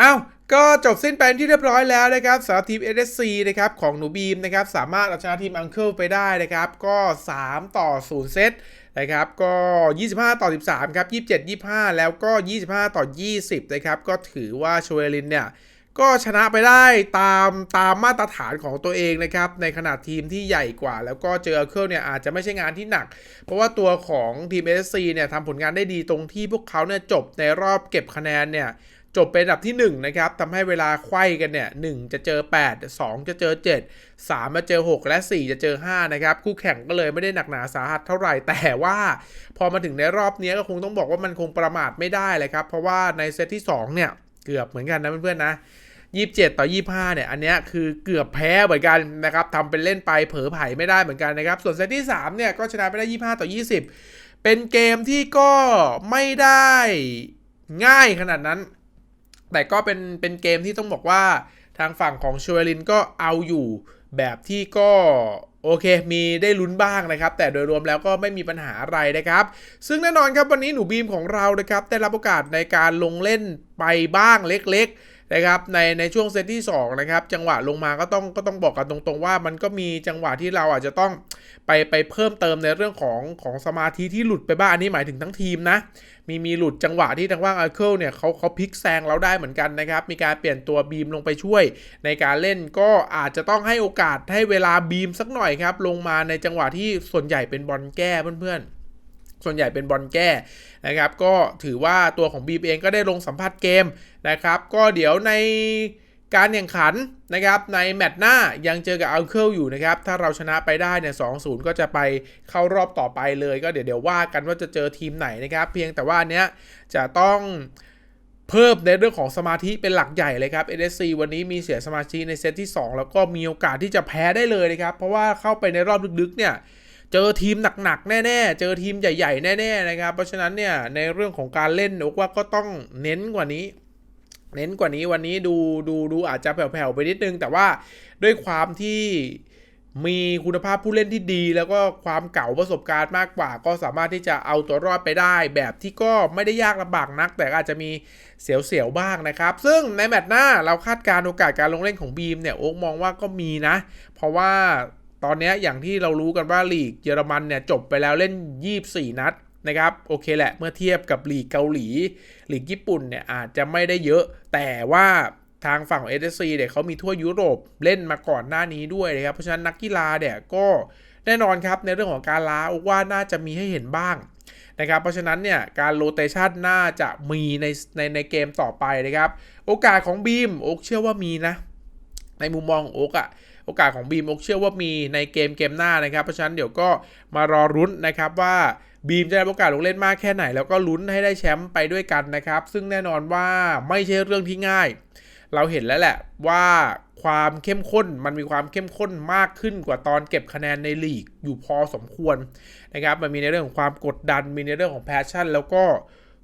อ้าวก็จบสิ้นไปที่เรียบร้อยแล้วนะครับสำหรับทีม NSC นะครับของหนูบีมนะครับสามารถเอาชนะทีมอังเคิลไปได้นะครับก็ 3 ต่อ 0 เซตนะครับก็ 25 ต่อ 13 ครับ 27 25 แล้วก็ 25 ต่อ 20 นะครับก็ถือว่าโชเอลินเนี่ยก็ชนะไปได้ตามตามมาตรฐานของตัวเองนะครับในขนาดทีมที่ใหญ่กว่า แล้วก็เจอเคิลเนี่ยอาจจะไม่ใช่งานที่หนัก เพราะว่าตัวของทีม SC เนี่ยทำผลงานได้ดีตรงที่พวกเขาเนี่ยจบในรอบเก็บคะแนนเนี่ย จบเป็นอันดับที่1นะครับทำให้เวลาไขว้กันเนี่ย1จะเจอ 8 2 จะเจอ 7 3 มาเจอ 6 และ 4 จะเจอ 5 นะครับ คู่แข่งก็เลยไม่ได้หนักหนาสาหัสเท่าไหร่ แต่ว่าพอมาถึงในรอบนี้ก็คงต้องบอกว่ามันคงประมาทไม่ได้เลยครับ เพราะว่าในเซตที่ 2 เนี่ย เกือบเหมือนกันนะเพื่อนๆนะ27 ต่อ 25 เนี่ย อันเนี้ยคือเกือบแพ้เหมือนกันนะครับทำเป็นเล่นไปเผลอไผ่ไม่ได้เหมือนกันนะครับ ส่วนเซตที่ 3 เนี่ย ก็ชนะไปได้ 25 ต่อ 20 เป็นเกมที่ก็ไม่ได้ง่ายขนาดนั้น แต่ก็เป็นเป็นเกมที่ต้องบอกว่าทางฝั่งของชเวลินก็เอาอยู่แบบที่ก็โอเค มีได้ลุ้นบ้างนะครับ แต่โดยรวมแล้วก็ไม่มีปัญหาอะไรนะครับ ซึ่งแน่นอนครับวันนี้หนูบีมของเรานะครับ ได้รับโอกาสในการลงเล่นไปบ้างเล็กๆ นะครับในในช่วงเซตที่2นะครับจังหวะลงมาก็ต้องก็ต้องบอกกันตรงๆว่า มันก็มีจังหวะที่เราอาจจะต้องไปไปเพิ่มเติมในเรื่องของของสมาธิที่หลุดไปบ้างอันนี้หมายถึงทั้งทีมนะ มีมีหลุดจังหวะที่ทางว่างอาร์เคิลเนี่ยเขาเขาพลิกแซงเราได้เหมือนกันนะครับ มีการเปลี่ยนตัวบีมลงไปช่วย ในการเล่นก็อาจจะต้องให้โอกาสให้เวลาบีมสักหน่อยครับลงมาในจังหวะที่ส่วนใหญ่เป็นบอลแก้เพื่อนๆ ส่วนใหญ่เป็นบอลแก้นะครับ ก็ถือว่าตัวของบีมเองก็ได้ลงสัมผัสเกมนะครับ ก็เดี๋ยวในการแข่งขันนะครับในแมตช์หน้ายังเจอกับอัลเคิลอยู่นะครับ ถ้าเราชนะไปได้เนี่ยสองศูนย์ก็จะไปเข้ารอบต่อไปเลย ก็เดี๋ยวเดี๋ยวว่ากันว่าจะเจอทีมไหนนะครับ เพียงแต่ว่าเนี้ยจะต้องเพิ่มในเรื่องของสมาธิเป็นหลักใหญ่เลยครับ NSC วันนี้มีเสียสมาธิในเซตที่ 2 แล้วก็มีโอกาสที่จะแพ้ได้เลยนะครับ เพราะว่าเข้าไปในรอบลึกๆเนี่ย เจอทีมหนักๆ แน่ๆ เจอทีมใหญ่ ๆ แน่ๆ นะครับ เพราะฉะนั้นเนี่ยในเรื่องของการเล่นอกว่าก็ต้องเน้นกว่านี้ เน้นกว่านี้วันนี้ดูดูดูอาจจะแผ่วๆ ไปนิดนึง แต่ว่าด้วยความที่มีคุณภาพผู้เล่นที่ดี แล้วก็ความเก่าประสบการณ์มากกว่า ก็สามารถที่จะเอาตัวรอดไปได้ แบบที่ก็ไม่ได้ยากลำบากนัก แต่อาจจะมีเสียวๆบ้างนะครับ ซึ่งในแมตช์หน้าเราคาดการณ์โอกาสการลงเล่นของบีมเนี่ยโอ๊กมองว่าก็มีนะ เพราะว่า ตอนนี้อย่างที่เรารู้กันว่าลีกเยอรมันเนี่ยจบไปแล้วเล่น 24 นัดนะครับโอเคแหละเมื่อเทียบกับลีกเกาหลีลีกญี่ปุ่นเนี่ยอาจจะไม่ได้เยอะ แต่ว่าทางฝั่งของ SSC เนี่ยเขามีทั่วยุโรปเล่นมาก่อนหน้านี้ด้วยนะครับเพราะฉะนั้นนักกีฬาเนี่ยก็แน่นอนครับในเรื่องของการล้าว่าน่าจะมีให้เห็นบ้างนะครับเพราะฉะนั้นเนี่ยการโรเตชันน่าจะมีในในในเกมต่อไปนะครับ โอกาสของบีมโอกเชื่อว่ามีนะ ในมุมมองโอกอะ โอกาสของบีมอกเชื่อว่ามีในเกมเกมหน้านะครับ เพราะฉะนั้นเดี๋ยวก็มารอรุ้นนะครับว่าบีมจะได้โอกาสลงเล่นมากแค่ไหน แล้วก็ลุ้นให้ได้แชมป์ไปด้วยกันนะครับ ซึ่งแน่นอนว่าไม่ใช่เรื่องที่ง่าย เราเห็นแล้วแหละว่าความเข้มข้นมันมีความเข้มข้นมากขึ้นกว่าตอนเก็บคะแนนในลีกอยู่พอสมควรนะครับมันมีในเรื่องของความกดดันมีในเรื่องของแพชชั่น แล้วก็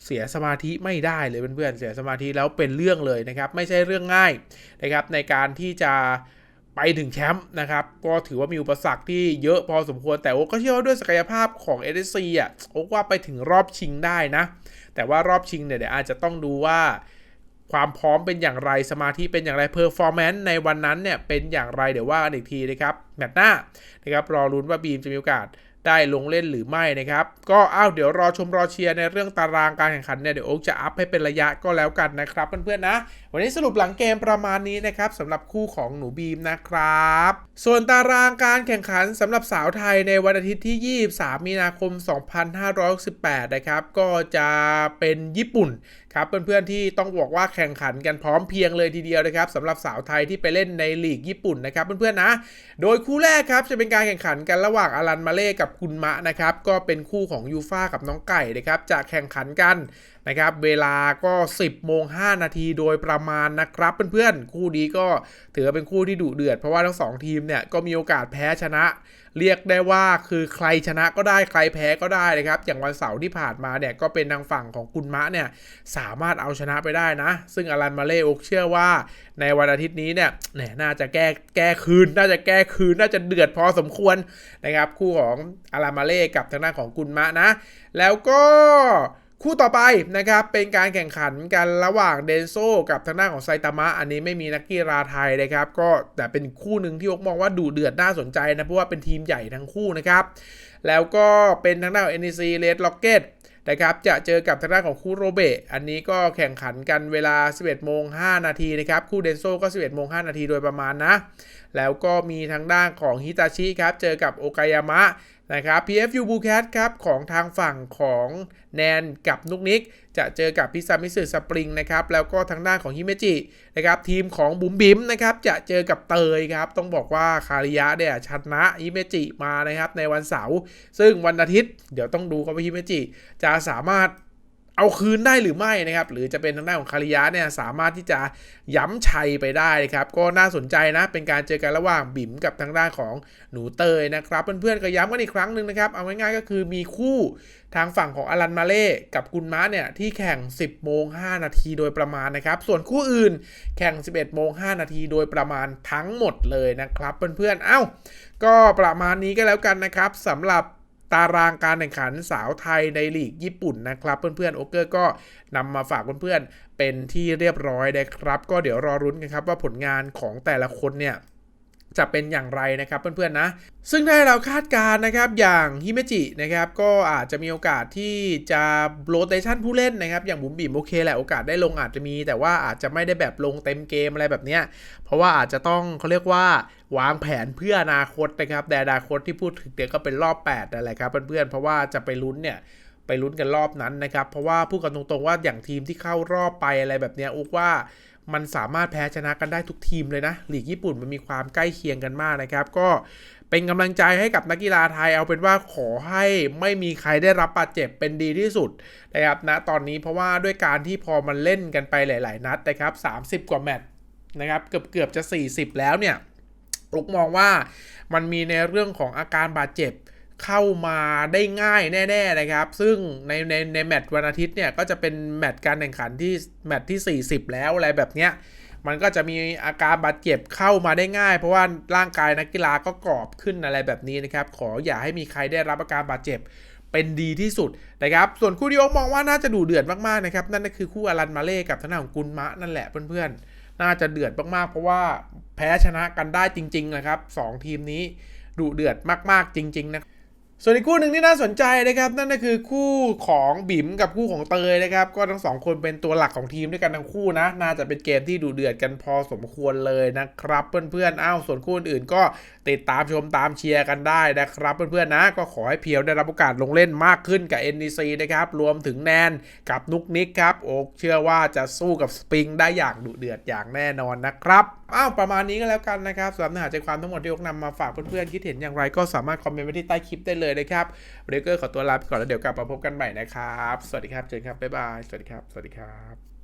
เสียสมาธิไม่ได้เลยเพื่อนๆเสียสมาธิแล้วเป็นเรื่องเลยนะครับ ไม่ใช่เรื่องง่ายนะครับในการที่จะ ไปถึงแชมป์นะครับ ก็ถือว่ามีอุปสรรคที่เยอะพอสมควรแต่โอ้ก็เชื่อว่าด้วยศักยภาพของ s อ c อะโอ้ว่าไปถึงรอบชิงได้นะ แต่ว่ารอบชิงเนี่ยเดี๋ยวอาจจะต้องดูว่า ความพร้อมเป็นอย่างไรสมาธิเป็นอย่างไรเพอร์ฟอร์แมนซ์ในวันนั้นเนี่ยเป็นอย่างไรเดี๋ยวว่ากันอีกทีนะครับแมตช์หน้านะครับรอรุ้นว่าบีมจะมีโอกาสได้ลงเล่นหรือไม่นะครับ ก็อ้าวเดี๋ยวรอชมรอเชียร์ในเรื่องตารางการแข่งขันเนี่ยเดี๋ยวโอ๊กจะอัพให้เป็นระยะก็แล้วกันนะครับเพื่อนๆนะ วันนี้สรุปหลังเกมประมาณนี้นะครับสำหรับคู่ของหนูบีมนะครับ ส่วนตารางการแข่งขันสำหรับสาวไทยในวันอาทิตย์ที่ 23 มีนาคม 2568นะครับก็จะเป็นญี่ปุ่นครับเพื่อนๆที่ต้องบอกว่าแข่งขันกันพร้อมเพียงเลยทีเดียวนะครับสำหรับสาวไทยที่ไปเล่นในลีกญี่ปุ่นนะครับเพื่อนๆนะ โดยคู่แรกครับจะเป็นการแข่งขันกันระหว่างอารันมาเล่กับกุนมะนะครับก็เป็นคู่ของยูฟ่ากับน้องไก่นะครับจะแข่งขันกัน นะครับเวลาก็ 10โมง5นาทีโดยประมาณนะครับเพื่อนๆ คู่นี้ก็ถือเป็นคู่ที่ดุเดือด เพราะว่าทั้งสองทีมเนี่ยก็มีโอกาสแพ้ชนะ เรียกได้ว่าคือใครชนะก็ได้ใครแพ้ก็ได้นะครับ อย่างวันเสาร์ที่ผ่านมาเนี่ยก็เป็นทางฝั่งของกุนมะเนี่ยสามารถเอาชนะไปได้นะ ซึ่งอารันมาเล่อกเชื่อว่า ในวันอาทิตย์นี้เนี่ยน่าจะแก้แก้คืน น่าจะแก้คืนน่าจะเดือดพอสมควรนะครับ คู่ของอารันมาเล่กับทางด้านของกุนมะนะ แล้วก็ คู่ต่อไปนะครับเป็นการแข่งขันกันระหว่างเดนโซกับทางด้านของไซตามะ อันนี้ไม่มีนักกีฬาไทยนะครับ ก็แต่เป็นคู่หนึ่งที่ยกมองว่าดูเดือดน่าสนใจนะเพราะว่าเป็นทีมใหญ่ทั้งคู่นะครับ แล้วก็เป็นทางด้านของ NEC Red Rocket นะครับจะเจอกับทางด้านของคู่โรเบะอันนี้ก็แข่งขันกันเวลา 11โมง5นาทีนะครับ คู่เดนโซก็ 11โมง5นาทีโดยประมาณนะ แล้วก็มีทางด้านของฮิตาชิครับ เจอกับโอกายามะ นะครับ PFU b u c a t ครับของทางฝั่งของแนนกับนุกนิก จะเจอกับพิซามิสึสปริงนะครับแล้วก็ทางด้านของฮิเมจินะครับทีมของบุ๋มบิมนะครับจะเจอกับเตยครับต้องบอกว่าคาริยะเนี่ยชนะฮิเมจิมานะครับในวันเสาร์ซึ่งวันอาทิตย์เดี๋ยวต้องดูครับว่าฮิเมจิจะสามารถ เอาคืนได้หรือไม่นะครับ หรือจะเป็นทางด้านของคาริยะเนี่ยสามารถที่จะย้ำชัยไปได้นะครับ ก็น่าสนใจนะ เป็นการเจอกันระหว่างบิ๋มกับทางด้านของหนูเตยนะครับ เพื่อนๆก็ย้ำกันอีกครั้งหนึ่งนะครับ เอาง่ายๆก็คือมีคู่ทางฝั่งของอลันมาเล่กับกุนมะเนี่ยที่แข่ง 10 โมง 5 นาทีโดยประมาณนะครับ ส่วนคู่อื่นแข่ง 11 โมง 5 นาทีโดยประมาณทั้งหมดเลยนะครับ เพื่อนๆ เอ้า ก็ประมาณนี้ก็แล้วกันนะครับสำหรับ ตารางการแข่งขันสาวไทยในลีกญี่ปุ่นนะครับ เพื่อนๆโอเกอร์ก็นำมาฝากเพื่อนๆเป็นที่เรียบร้อยนะครับ ก็เดี๋ยวรอรุ้นกันครับว่าผลงานของแต่ละคนเนี่ย จะเป็นอย่างไรนะครับเพื่อนๆนะ ซึ่งถ้าเราคาดการณ์นะครับอย่างฮิเมจินะครับก็อาจจะมีโอกาสที่จะโรเตชันผู้เล่นนะครับอย่างบุ๋มบิ๋มโอเคแหละโอกาสได้ลงอาจจะมี แต่ว่าอาจจะไม่ได้แบบลงเต็มเกมอะไรแบบเนี้ยเพราะว่าอาจจะต้องเขาเรียกว่าวางแผนเพื่ออนาคตนะครับแต่อนาคตที่พูดถึงเดี๋ยวก็เป็นรอบ8นั่นแหละครับเพื่อนๆเพราะว่าจะไปลุ้นเนี่ยไปลุ้นกันรอบนั้นนะครับเพราะว่าพูดกันตรงๆว่าอย่างทีมที่เข้ารอบไปอะไรแบบเนี้ยอุกว่า มันสามารถแพ้ชนะกันได้ทุกทีมเลยนะลีกญี่ปุ่นมันมีความใกล้เคียงกันมากนะครับ ก็เป็นกำลังใจให้กับนักกีฬาไทยเอาเป็นว่าขอให้ไม่มีใครได้รับบาดเจ็บเป็นดีที่สุดนะครับณนะตอนนี้เพราะว่าด้วยการที่พอมันเล่นกันไปหลาย ๆ นัดนะครับ30 กว่าแมตช์นะครับเกือบเกือบจะ 40 แล้วเนี่ยอุกมองว่ามันมีในเรื่องของอาการบาดเจ็บ เข้ามาได้ง่ายแน่ๆนะครับ ซึ่งในในในแมตช์วันอาทิตย์เนี่ยก็จะเป็นแมตช์การแข่งขันที่แมตช์ที่ 40 แล้วอะไรแบบเนี้ยมันก็จะมีอาการบาดเจ็บเข้ามาได้ง่าย เพราะว่าร่างกายนักกีฬาก็กรอบขึ้นอะไรแบบนี้นะครับ ขออย่าให้มีใครได้รับอาการบาดเจ็บเป็นดีที่สุดนะครับ ส่วนคู่ที่โอ๊มองว่าน่าจะดูเดือดมากๆนะครับ นั่นก็คือคู่อลันมาเล่กับทางด้านของกุนมะนั่นแหละเพื่อนๆ น่าจะเดือดมากๆ เพราะว่าแพ้ชนะกันได้จริงๆนะครับสองทีมนี้ดุเดือดมากๆจริงๆนะ ส่วนอีกคู่หนึ่งที่น่าสนใจนะครับ นั่นก็คือคู่ของบิ๋มกับคู่ของเตยนะครับ ก็ทั้งสองคนเป็นตัวหลักของทีมด้วยกันทั้งคู่นะ น่าจะเป็นเกมที่ดูเดือดกันพอสมควรเลยนะครับ เพื่อนๆอ้าวส่วนคู่อื่นก็ติดตามชมตามเชียร์กันได้นะครับ เพื่อนๆนะ ก็ขอให้เพียวได้รับโอกาสลงเล่นมากขึ้นกับ NEC นะครับ รวมถึงแนนกับนุกนิกครับโอกเชื่อว่าจะสู้กับสปริงได้อย่างดุเดือดอย่างแน่นอนนะครับ อ้าวประมาณนี้ก็แล้วกันนะครับสำหรับเนื้อหาใจความทั้งหมดที่ยกนำมาฝากเพื่อนๆคิดเห็นอย่างไรก็สามารถคอมเมนต์ไว้ที่ใต้คลิปได้เลยนะครับเรเกอร์ขอตัวลาไปก่อนแล้วเดี๋ยวกลับมาพบกันใหม่นะครับ สวัสดีครับเจนครับบ๊ายบายสวัสดีครับสวัสดีครับ